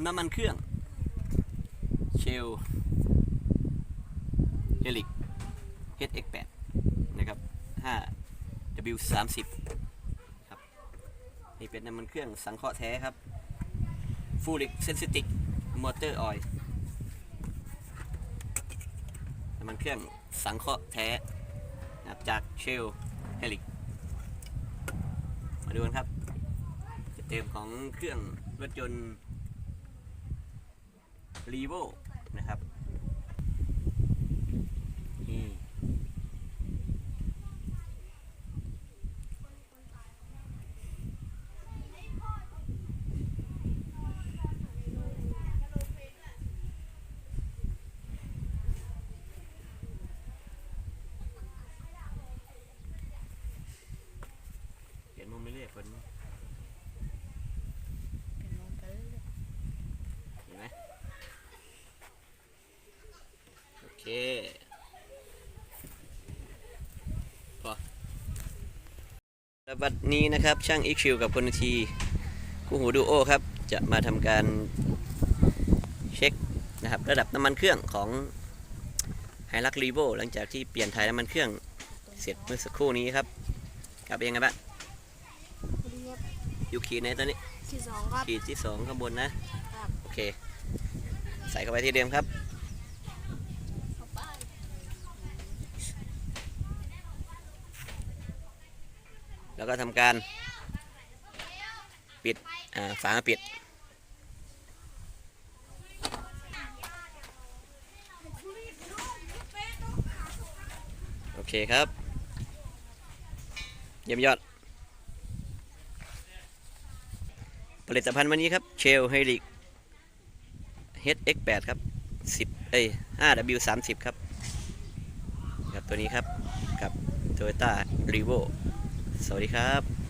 น้ำมันเครื่อง เชลเฮลิก HX8 นะครับ 5W30 ครับ นี่เป็นน้ำมันเครื่องสังเคราะห์แท้ครับ Full Sensitive Motor Oil น้ำมันเครื่องสังเคราะห์แท้นะจากเชลเฮลิก มาดูกันครับเต็มของเครื่องรถยนต์ รีโวนะครับนี่เห็นมุมไม่เรียกคน เป็นลมไปเรื่อย เห็นไหมโอ เคพอแล้วบัดนี้นะครับช่างอีคิวกับคนทีคู่หูดูโอครับ จะมาทำการเช็คนะครับระดับน้ำมันเครื่องของไฮรักรีโวหลังจากที่เปลี่ยนถ่ายน้ำมันเครื่องเสร็จเมื่อสักครู่นี้ครับ กลับเป็นยังไงบ้างๆเรียบอยู่ขีดไหนตอนนี้ ที่สองครับขีดที่สองข้างบนนะครับโอเค ใส่เข้าไปที่เดิมครับ เข้าไป แล้วก็ทำการปิดฝาปิด โอเคครับ เยี่ยมยอด ผลิตภัณฑ์วันนี้ครับ เชลไฮริก HX8 ครับ 10 เอ้ย 5W30 ครับครับตัวนี้ครับ กับ Toyota r e v o สวัสดีครับ